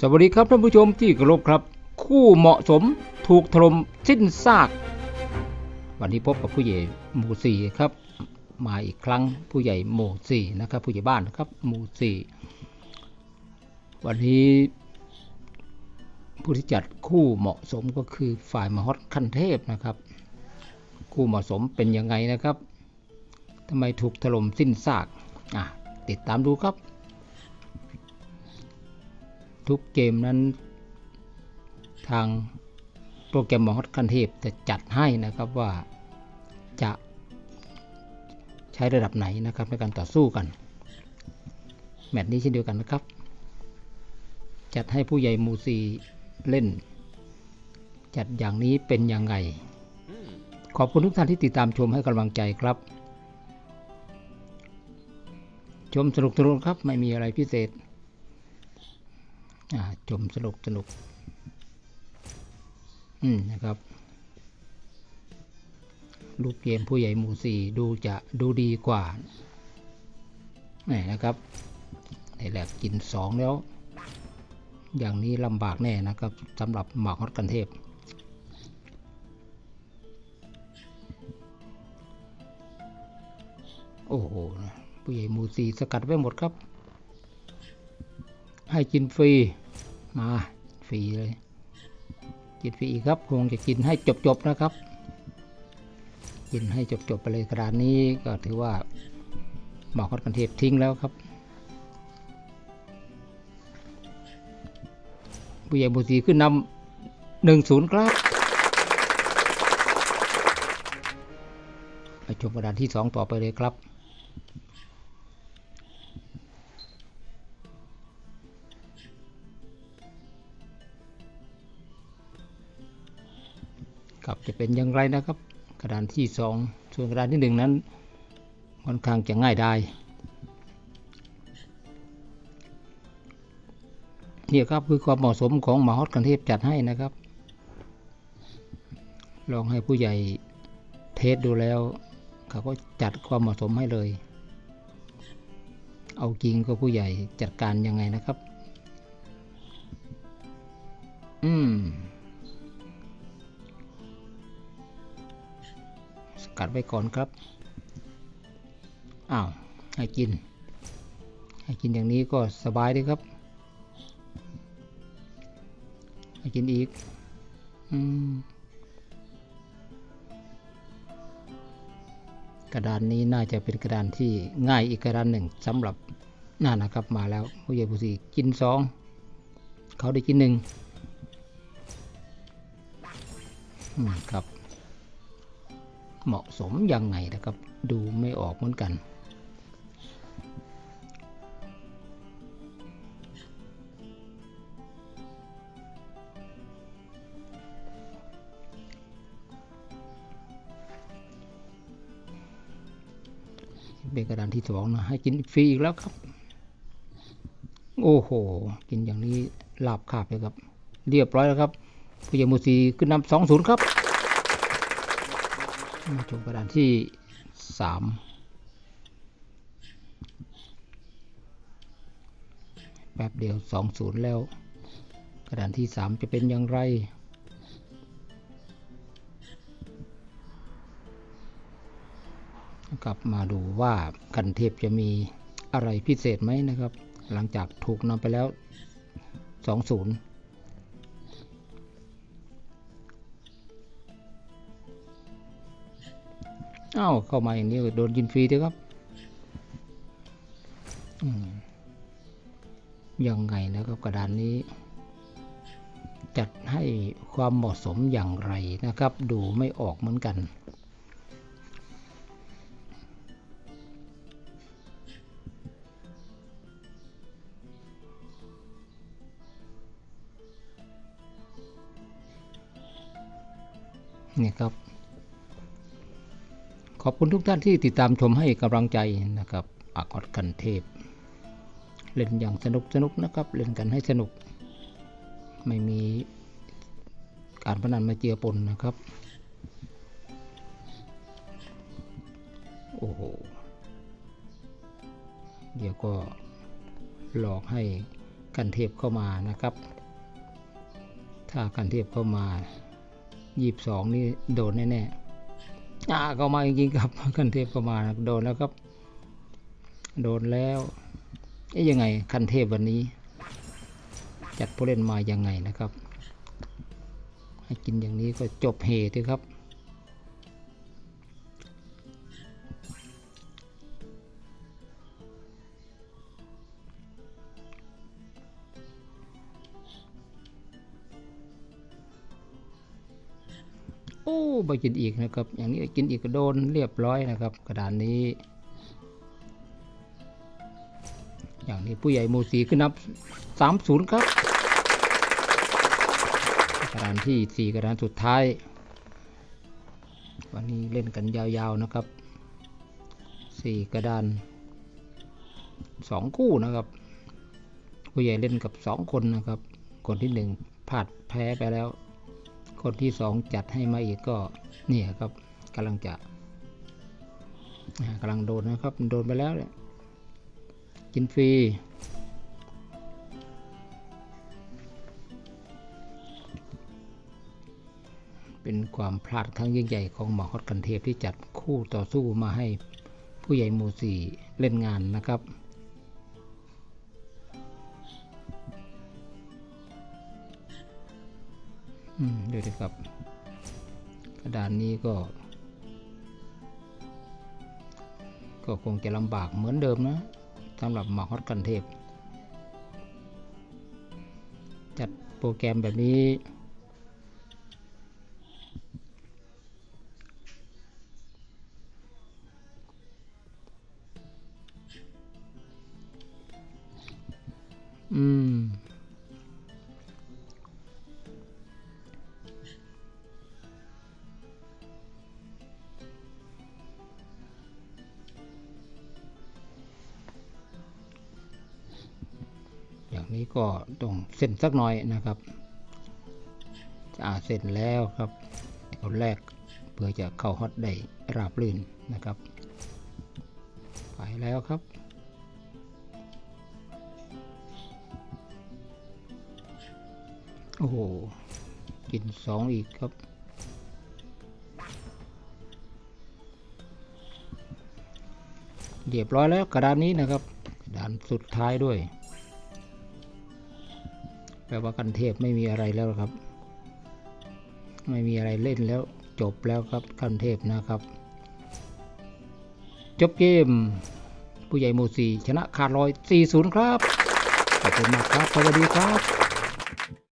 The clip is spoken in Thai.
สวัสดีครับท่านผู้ชมที่เคารพครับ คู่เหมาะสมถูกถล่มสิ้นซาก วันนี้พบกับผู้ใหญ่หมู่สี่ครับ มาอีกครั้งผู้ใหญ่หมู่สี่นะครับ ผู้ใหญ่บ้านนะครับหมู่สี่วันนี้ผู้ที่จัดคู่เหมาะสมก็คือฝ่ายมหดคันเทพนะครับ คู่เหมาะสมเป็นยังไงนะครับทำไมถูกถล่มสิ้นซากอะติดตามดูครับ ทุกเกมนั้น ทางโปรแกรมมอดคันเทพจะจัดให้นะครับว่าจะใช้ระดับไหนนะครับในการต่อสู้กัน แมตช์นี้เช่นเดียวกันนะครับ จัดให้ผู้ใหญ่หมูซีเล่น จัดอย่างนี้เป็นยังไง ขอบคุณทุกท่านที่ติดตามชมให้กำลังใจครับ ชมสนุกสนุกครับไม่มีอะไรพิเศษ อ่มสนุกสนุก อืมนะครับ ลูกเกมผู้ใหญ่หมู่สี่ดูจะดูดีกว่านี่นะครับในแหลกกินสองแล้ว อย่างนี้ลำบากแน่นะครับสำหรับหมากฮอตกันเทพโอ้โห ผู้ใหญ่หมู่สี่สกัดไว้หมดครับ ให้กินฟรี มาฟรีเลย กินฟรีอีกครับคงจะกินให้จบๆนะครับ กินให้จบๆไปเลยกระดานนี้ก็ถือว่าหมอกฮอดกันเทพทิ้งแล้วครับผู้ใหญ่บุตรีขึ้นนำหนึ่งศูนย์ครับไปชมกระดานที่สองต่อไปเลยครับ ครับจะเป็นอย่างไรนะครับ กระดานที่สองส่วนกระดานที่หนึ่งนั้นค่อนข้างจะง่ายได้นี่ครับคือความเหมาะสมของหมาฮอตกันเทพจัดให้นะครับ ลองให้ผู้ใหญ่เทสดูแล้ว เขาก็จัดความเหมาะสมให้เลย เอาจริงก็ผู้ใหญ่จัดการยังไงนะครับ กัดไว้ก่อนครับ อ้าว ให้กิน ให้กินอย่างนี้ก็สบายดีครับ ให้กินอีกอมกระดานนี้น่าจะเป็นกระดานที่ง่ายอีกกระดานหนึ่งสำหรับน่านะครับมาแล้วผู้ใหญ่ผู้สี่กินสองเขาได้กินหนึ่งครับ เหมาะสมยังไงนะครับ ดูไม่ออกเหมือนกัน เป็นกระดานที่สองนะ ให้กินฟรีอีกแล้วครับ โอ้โห กินอย่างนี้ลาบขาบเลยครับ เรียบร้อยแล้วครับผู้ใหญ่หมูซีขึ้นนำสองศูนย์ครับ มาชมกระดานที่สามแป๊บเดียวสองศูนย์แล้ว กระดานที่สามจะเป็นอย่างไรกลับมาดูว่ากันเทพจะมีอะไรพิเศษไหมนะครับ หลังจากถูกนำไปแล้วส อ้าวเข้ามาอย่างนี้โดนกินฟรีด้วยครับยังไงนะครับกระดานนี้ จัดให้ความเหมาะสมอย่างไรนะครับ ดูไม่ออกเหมือนกันนี่ครับ ขอบคุณทุกท่านที่ติดตามชมให้กำลังใจนะครับอากอดกันเทพ เล่นอย่างสนุกสนุกนะครับ เล่นกันให้สนุก ไม่มีการพนันมาเจือปนนะครับ โอ้โห เดี๋ยวก็หลอกให้กันเทพเข้ามานะครับ ถ้ากันเทพเข้ามายีบสองนี่โดนแน่ ๆ อ่าเข้ามาจริงๆครับคันเทพเข้ามาโดนแล้วครับ โดนแล้วเอ๊ยยังไงคันเทพวันนี้ จัดผู้เล่นมายังไงนะครับ ให้กินอย่างนี้ก็จบเหตุครับ โอ้ไปกินอีกนะครับ อย่างนี้กินอีกก็โดนเรียบร้อยนะครับ กระดานนี้ อย่างนี้ผู้ใหญ่หมูสีขึ้นนับสามศูนย์ครับกระดานที่สี่กระดานสุดท้าย วันนี้เล่นกันยาวๆนะครับสี่กระดานสองคู่นะครับผู้ใหญ่เล่นกับสองคนนะครับ คนที่หนึ่งพลาดแพ้ไปแล้ว คนที่สองจัดให้มาอีกก็นี่ครับกำลังจะกำลังโดนนะครับ โดนไปแล้วเนี่ยกินฟรีเป็นความพลาดครั้งยิ่งใหญ่ของหมอฮอดกันเทพที่จัดคู่ต่อสู้มาให้ผู้ใหญ่หมู่สี่เล่นงานนะครับ ดูดิครับ กระดานนี้ก็ ก็คงจะลำบากเหมือนเดิมนะสำหรับหมาฮอตกันเทพ จัดโปรแกรมแบบนี้ นี้ก็ต้องเส้นสักหน่อยนะครับอ่าเสร็จแล้วครับเดี๋ยวแรกเพื่อจะเข้าฮอตได้ราบลื่นนะครับ ไปแล้วครับโอ้โหกินสองอีกครับ เรียบร้อยแล้วกระดานนี้นะครับ กระดานสุดท้ายด้วย แปลว่ากันเทพไม่มีอะไรแล้วครับ ไม่มีอะไรเล่นแล้วจบแล้วครับกันเทพนะครับ จบเกม ผู้ใหญ่โมซีชนะขาดลอย4-0 ครับ ขอบคุณมากครับสวัสดีครับ